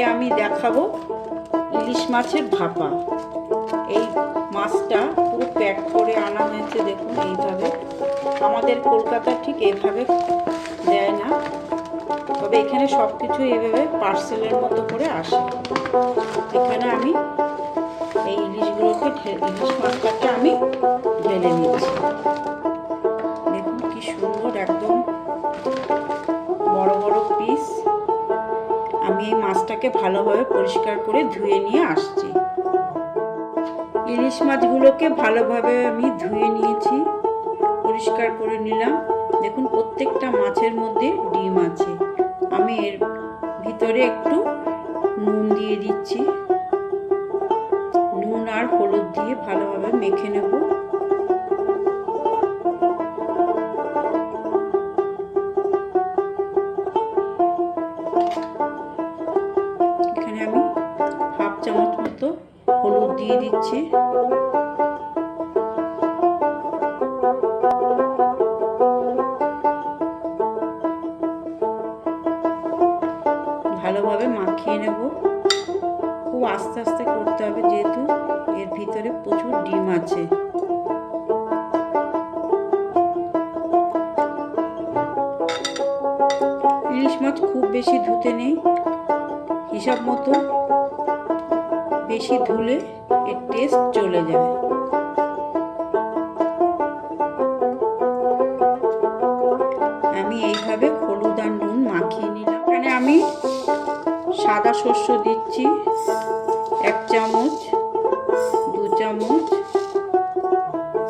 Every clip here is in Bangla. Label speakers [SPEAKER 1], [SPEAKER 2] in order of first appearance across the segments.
[SPEAKER 1] আপনাদেরকে আমি দেখাবো ইলিশ মাছের ভাপা। এই মাছটা পুরো প্যাক করে আনা হয়েছে, দেখুন এইভাবে। আমাদের কলকাতা ঠিক এইভাবে দেয় না, তবে এখানে সব কিছু এইভাবে পার্সেলের মতো করে আসে। এখানে আমি এই ইলিশগুলোকে ইলিশ মাছটাকে আমি ঢেলে নিচ্ছি। দেখুন কি সুন্দর, একদম মাছটাকে ভালোভাবে পরিষ্কার করে ধুয়ে নিয়ে আসছি। ইলিশ মাছগুলোকে ভালোভাবে আমি ধুয়ে নিয়েছি, পরিষ্কার করে নিলাম। দেখুন, প্রত্যেকটা মাছের মধ্যে ডিম আছে। আমি এর ভিতরে একটু নুন দিয়ে দিচ্ছি। নুন আর হলুদ দিয়ে ভালোভাবে মেখে নেব। দিয়ে দিচ্ছি। ভালোভাবে মাখিয়ে নেব। খুব আস্তে আস্তে করতে হবে যেহেতু এর ভিতরে প্রচুর ডিম আছে। ইলিশ মাছ খুব বেশি ধুতে নেই। হিসাব মতো বেশি ধুলে এর টেস্ট চলে যায় আমি এইভাবে হলুদ আর নুন মাখিয়ে নিলাম। এখানে আমি সাদা শস্য দিচ্ছি, এক চামচ, দু চামচ,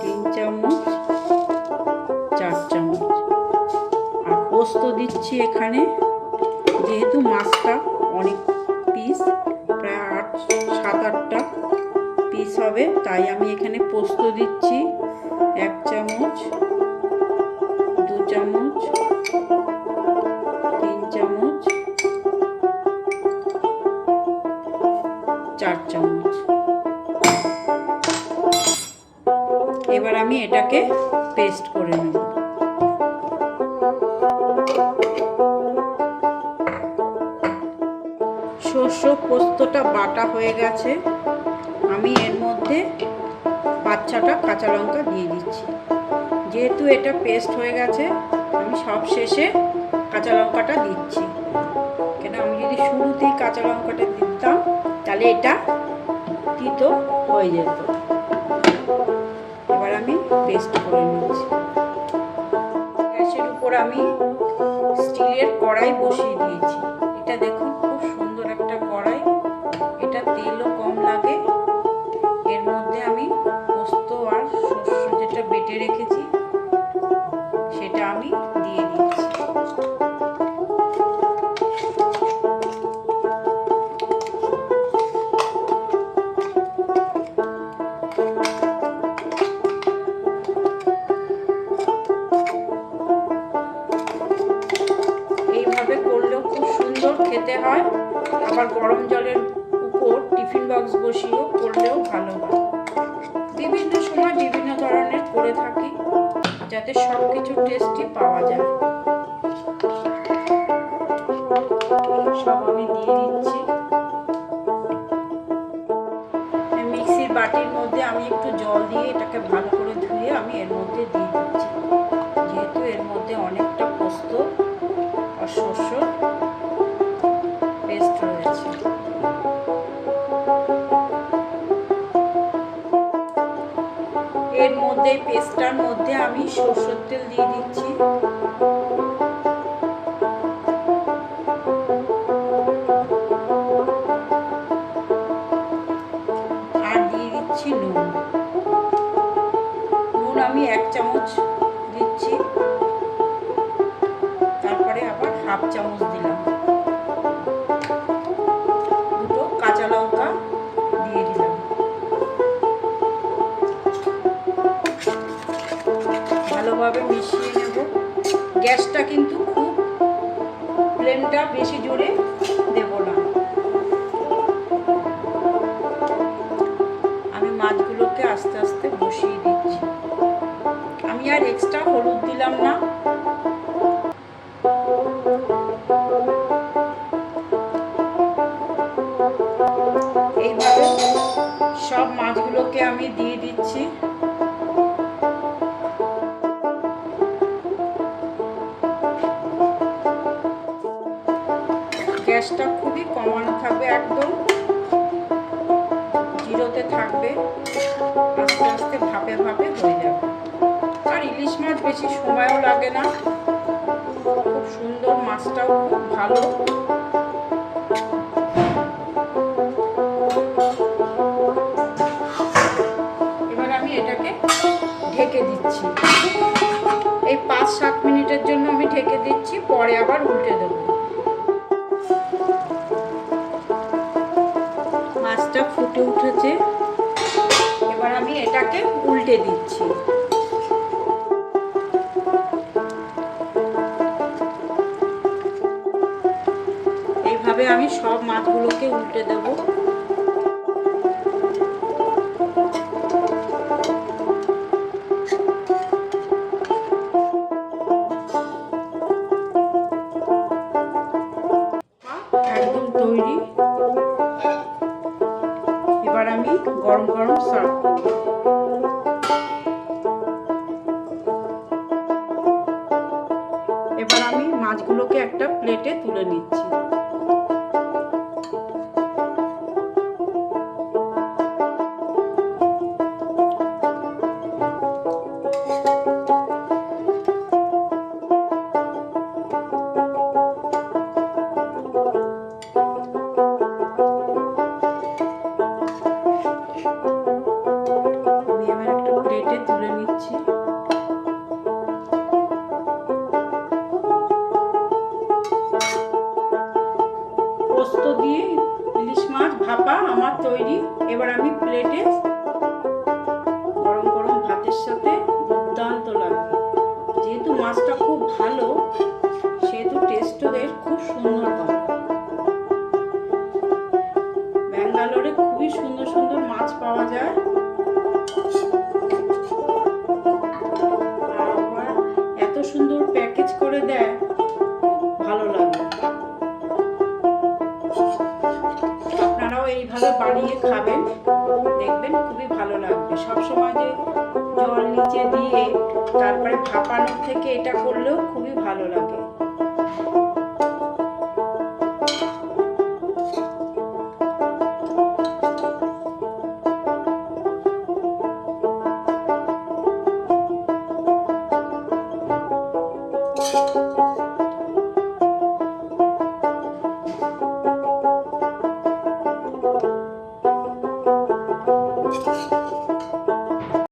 [SPEAKER 1] তিন চামচ, চার চামচ। আর পোস্ত দিচ্ছি এখানে, যেহেতু মাছটা অনেক পিস প্রায় আট, সাত পিস হবে, তাই আমি এখানে পোস্ত দিচ্ছি, এক চামচ, দু চামচ, তিন চামচ, চার চামচ। এবার আমি এটাকে পেস্ট করে নেব। শস্য পোস্তটা বাটা হয়ে গেছে। আমি মধ্যে বাচ্চাটা কাঁচা লঙ্কা দিয়ে দিচ্ছি। যেহেতু এটা পেস্ট হয়ে গেছে, আমি সব শেষে কাঁচা লঙ্কাটা দিচ্ছি। কেন, আমি যদি শুরুতেই কাঁচা লঙ্কাটা দিতাম, তাহলে এটা তিতো হয়ে যেত। এবার আমি পেস্ট করে নিচ্ছি। গ্যাসের উপর আমি স্টিলের কড়াই বসিয়ে দিয়েছি। খেতে হয়। আবার গরম জলের উপর টিফিন বক্স বসিয়েও করলেও ভালো হয়। বিভিন্ন সময় বিভিন্ন ধরনের করে থাকি, যাতে সব কিছু টেস্টি পাওয়া যায়। সব আমি দিয়ে দিচ্ছি। মিক্সির বাটির মধ্যে আমি একটু জল দিয়ে এটাকে ভালো করে ধুয়ে আমি এর মধ্যে দিয়ে দিচ্ছি। যেহেতু এর মধ্যে অনেকটা পোস্ত আর শস্য পেস্টটার মধ্যে আমি সরষের তেল দিয়ে দিচ্ছি। আর দিয়ে দিচ্ছি নুন। নুন আমি এক চামচ দিচ্ছি। তারপরে আবার হাফ চামচ দিলাম। ভালোভাবে মিশিয়ে নেব। গ্যাসটা কিন্তু খুব ফ্লেমটা বেশি জোরে দেব না। আমি মাছগুলোকে আস্তে আস্তে বসিয়ে দিচ্ছি। আমি আর এক্সট্রা হলুদ দিলাম না। গ্যাসটা খুবই কমানো থাকবে একদম জিরোতে থাকবে, আস্তে আস্তে ভাপে ভাপে হয়ে যাবে। আর ইলিশ মাছ বেশি সময়ও লাগে না। খুব সুন্দর মাছটাও খুব ভালো। এবার আমি এটাকে ঢেকে দিচ্ছি। এই পাঁচ সাত মিনিটের জন্য আমি ঢেকে দিচ্ছি, পরে আবার উল্টে দেবো। মাছটা ফুটে উঠেছে। এবার আমি এটাকে উল্টে দিচ্ছি। এইভাবে আমি সব মাছগুলোকে উল্টে দেব। আমি গরম গরম সার্ভ করব। আমি প্লেটে গরম গরম ভাতের সাথে দুর্দান্ত লাগবে যেহেতু মাছটা খুব ভালো, সেহেতু টেস্টও এর খুব সুন্দর হয় ব্যাঙ্গালোরে খুবই সুন্দর সুন্দর মাছ পাওয়া যায়। ভালো লাগবে। সবসময় যে জল নিচে দিয়ে তারপরে ভাপানোর থেকে এটা করলেও খুবই ভালো লাগে।